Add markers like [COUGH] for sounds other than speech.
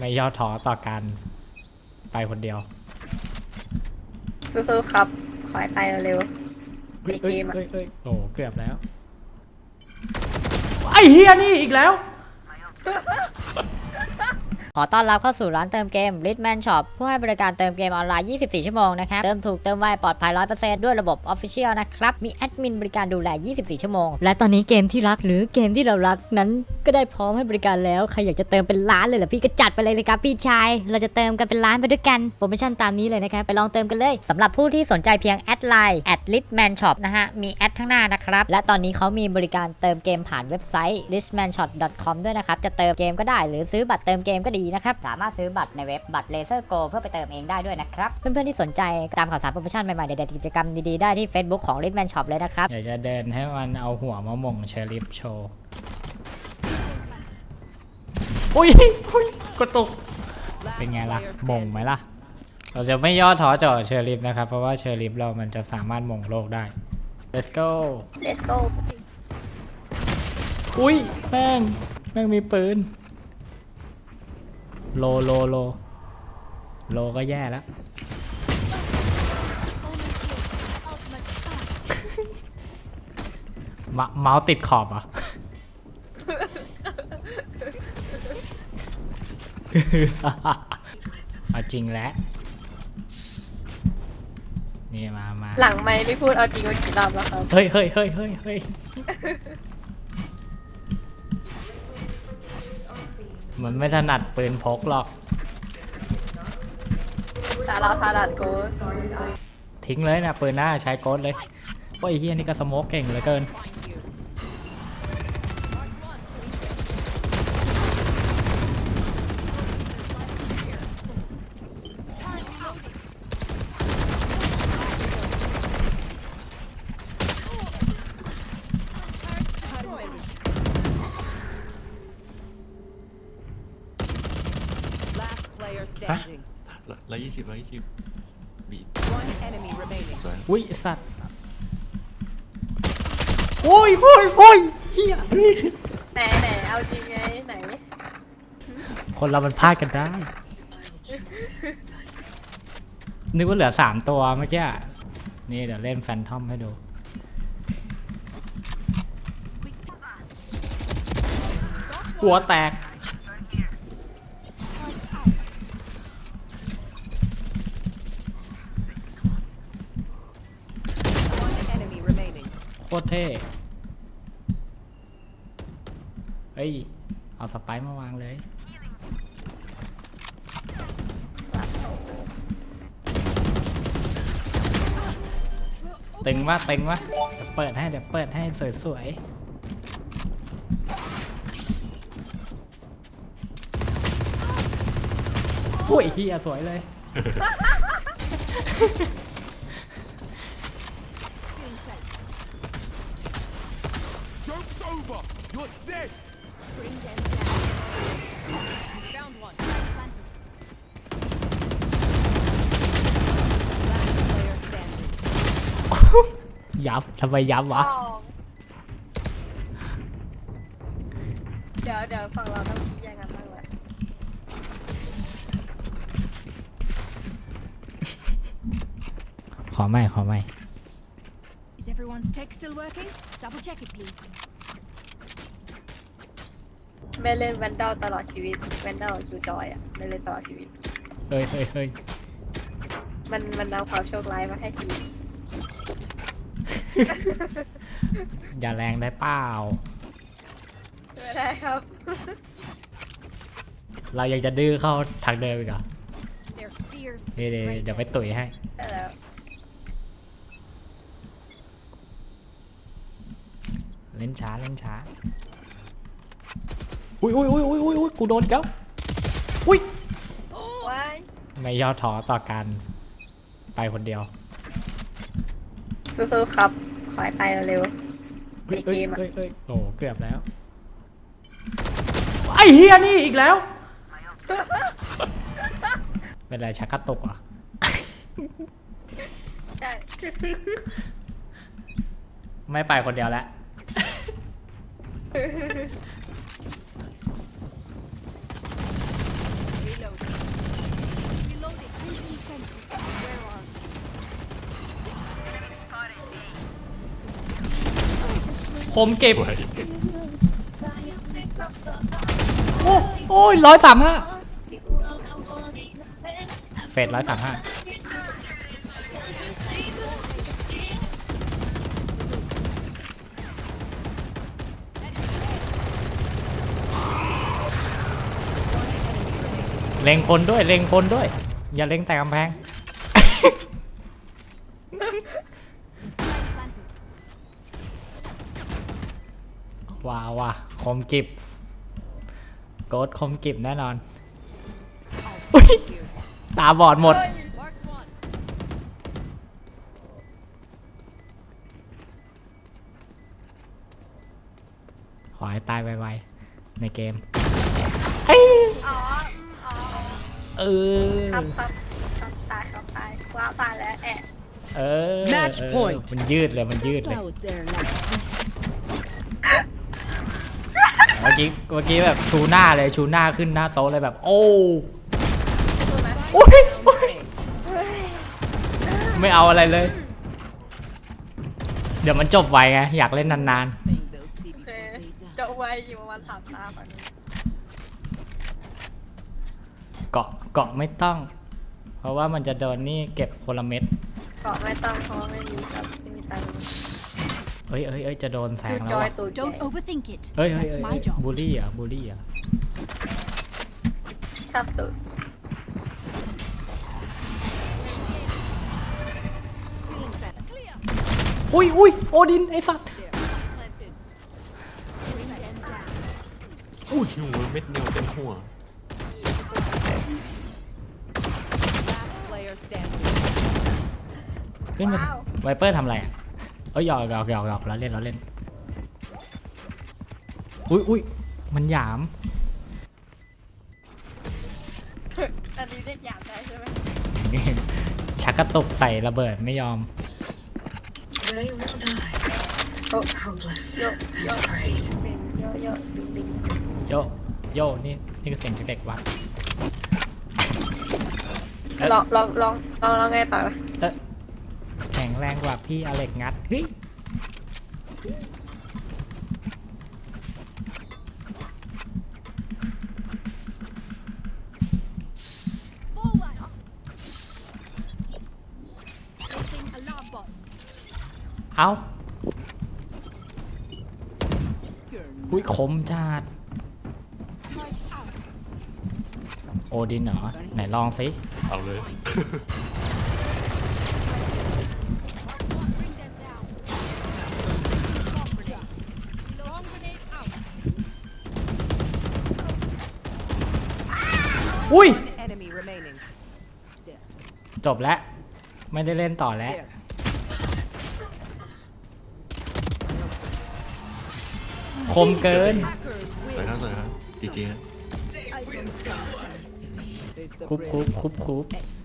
ไม่ย่อท้อต่อการไปคนเดียวสู้ๆครับ ขอให้ตายเร็วเอ้ยในเกมอะเอ้ยเอ้ยโอ้เกือบแล้วไอ้เฮียนี่อีกแล้ว ขอต้อนรับเข้าสู่ร้านเติมเกม Litman Shop ผู้ให้บริการเติมเกมออนไลน์ 24 ชั่วโมงนะครับ เติมถูกเติมไวปลอดภัย 100%ด้วยระบบ Official นะครับ มีแอดมินบริการดูแล 24 ชั่วโมง และตอนนี้เกมที่รักหรือเกมที่เรารักนั้นก็ได้พร้อมให้บริการแล้ว ใครอยากจะเติมเป็นล้านเลยเหรอพี่ก็จัดไปเลยเลยครับพี่ชาย เราจะเติมกันเป็นล้านไปด้วยกันโปรโมชั่นตามนี้เลยนะครับไปลองเติมกันเลยสำหรับผู้ที่สนใจเพียงแอดไลน์แอด @litman shop นะฮะมีแอดข้างหน้านะครับและตอนนี้เขามีบริการเติมเกมผ่านเว็บไซต์ litmanshop.com ด้วยนะครับจะเติมเกมก็ได้หรือซื้อบัตรเติมเกมก็ดีนะครับ สามารถซื้อบัตรในเว็บบัตร Laser Go เพื่อไปเติมเองได้ด้วยนะครับ เพื่อนๆที่สนใจตามข่าวสารโปรโมชั่นใหม่ๆเด็ดๆกิจกรรมดีๆได้ที่ Facebook ของ litman shop เลยนะครับ อยากจะเดินให้มันเอาหัวมาหม่งเชอริฟโชว์อุ้ยอุ้ยกระตุก เป็นไงล่ะหม่งไหมล่ะ เราจะไม่ย่อท้อเจาะเชอริฟนะครับ เพราะว่าเชอริฟเรามันจะสามารถหม่งโลกได้ let's go ๆ let's go อุ้ยแม่งแม่งมีปืน โลโลโลโลก็แย่แล้วมะเมาส์ติดขอบเหรอะ เอาจริงแล้ว นี่มามาหลังไม่ได้พูดเอาจริงเอากี่รอบแล้วครับ เฮ้ยเฮ้ยเฮ้ยเฮ้ยเฮ้ย มันไม่ถนัดปืนพกหรอก แต่เราทาดัดโกสทิ้งเลยนะปืนหน้าใช้โกดเลยว่าไอ้เฮียนี่ก็สโมกเก่งเหลือเกิน player standing. ร้อยยี่สิบร้อยยี่สิบบีด One enemy remaining. สวยอุ้ยไอ้สัตว์โอ้ยโอ้ยโอ้ยเฮียไหนไหนเอาจริงไงไหนคนเรามันพลาดกันได้ นึกว่าเหลือสามตัวเมื่อกี้อะนี่เดี๋ยวเล่นแฟนทอมให้ดู หัวแตก One enemy remaining. โคตรเท่เฮ้ย เอาสไปมาวางเลย ตึงวะตึงวะเดี๋ยวเปิดให้ เดี๋ยวเปิดให้สวยๆอุ้ยเฮียสวยเลย Joke's over! You're dead! Found one. [LAUGHS] Last player standing. ยับทำไมยับวะ สองเดี๋ยวเดี๋ยวฝั่งเราต้องคิดยังไงบ้างวะ ขอไม่ขอไม่ [LAUGHS] Is everyone's tech still working? Double check it, please. ไม่เล่นแวนดอลตลอดชีวิตแวนดอลจูจอยอะไม่เล่นตลอดชีวิต เฮ้ยเฮ้ยเฮ้ยมันมันเอาความโชคร้ายมาให้ทีมอย่าแรงได้เปล่า ไม่ได้ครับ เรายังจะดื้อเข้าทางเดิมอีกเหรอ Their fears. นี่เดี๋ยวเดี๋ยวไปตุ๋ยให้ ได้แล้วเล่นช้าเล่นช้า อุ้ยอุ้ยอุ้ยอุ้ยอุ้ยอุ้ยกูโดนอีกแล้วอุ้ยว้ายไม่ย่อท้อต่อการไปคนเดียวสู้ๆครับ ขอให้ตายเร็วเฮ้ยในเกมอะเฮ้ยเฮ้ยโอ้เกือบแล้วไอ้เฮียนี่อีกแล้วเป็นไรชักกระตุกเหรอะใช่ไม่ไปคนเดียวแล้ว มเก็บสวยโอ้โอ้ยร้อยสามห้าเฟดร้อยสามห้าเล็งคนด้วย เล็งคนด้วย อย่าเล็งแต่กำแพง ว้าวว่ะ คมกิบโกดคมกิบแน่นอนอุ๊ยตาบอดหมด Marked one. ขอให้ตายไวๆในเกมอ๋ออืมอ๋อเออครับครับครับตายครับตายว้าวตายแล้วแอะ เออ Match เออ point มันยืดเลยมันยืดเลย Out there, lad. เมื่อ กี้เมื่อกี้แบบชูหน้าเลยชูหน้าขึ้นหน้าโต๊ะเลยแบบ โอ้สู้ไหมอุ๊ยอุ๊ยไม่เอาอะไรเลย เดี๋ยวมันจบไวไงอยากเล่นนาน Thing they'll see โอเค before they die. จะไว้อยู่ประมาณสามตาฝั่งนี้ๆ เกาะเกาะไม่ต้อง เพราะว่ามันจะโดนนี่เก็บคนละเม็ดเกาะไม่ต้องเพราะไม่มีครับไม่มีตังค์ เอ้ยเอ้ยเอ้ยจะโดนแซคืงอแล้จวอยว่ะตูดใหญ่ Don't overthink it. เฮ้ยเฮ้ย That's เฮ้ย my job. บูลลี่เหรอะบูลลี่เหรอะชอบตูดอุ้ยอุ้ยโอดินไอ้สัตว์ Planted. อุ้ยหัวเม็ดเดียวเต็มหัว Last player standing. ขึ้นมาว้าวไวเปอร์ทำอะไรอะ เอ้ยหยอกหยอกหยอกหยอกแล้วเล่นแล้วเล่น อุ้ยอุ้ยมันหยาม อันนี้เรียกหยาบได้ใช่ไหมชักกระตุกใส่ระเบิดไม่ยอมโอ้โยโยดิงโยโยดิงดิงโยโยนี่นี่คือเสียงจากเด็กวัดลองลองลองลองลองไงต่อนะเอ๊ะ แข็งแรงกว่าพี่อเล็กงัดเฮ้ยเอาอุ้ยคมจัดโอดินเหรอ ไหนลองสิ เอาเลย อุ้ย One enemy remaining. จบแล้ว ไม่ได้เล่นต่อแล้ว there. คมเกิน Hackers สวย win. ครับสวยครับจีจีครับ I don't There's the คุบคุบ brave. คุบคุบ Excellent.